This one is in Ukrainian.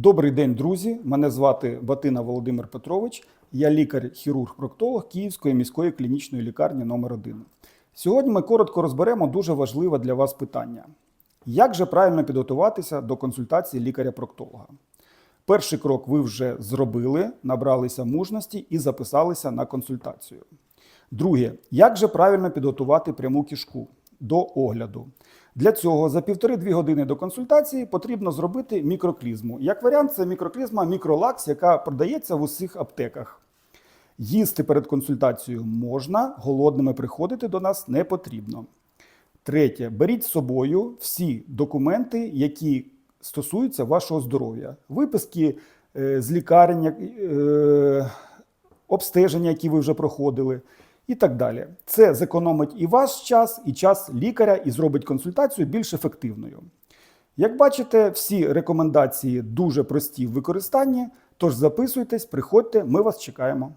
Добрий день, друзі. Мене звати Батина Володимир Петрович. Я лікар-хірург-проктолог Київської міської клінічної лікарні номер 1 Сьогодні ми коротко розберемо дуже важливе для вас питання: як же правильно підготуватися до консультації лікаря-проктолога? Перший крок ви вже зробили, набралися мужності і записалися на консультацію. Друге, як же правильно підготувати пряму кишку до огляду? Для цього за півтори-дві години до консультації потрібно зробити мікроклізму. Як варіант, це мікроклізма мікролакс, яка продається в усіх аптеках. Їсти перед консультацією можна, голодними приходити до нас не потрібно. Третє, беріть з собою всі документи, які стосуються вашого здоров'я. Виписки е, з лікарень, е, обстеження, які ви вже проходили, і так далі. Це зекономить і ваш час, і час лікаря, і зробить консультацію більш ефективною. Як бачите, всі рекомендації дуже прості в використанні, тож записуйтесь, приходьте, ми вас чекаємо.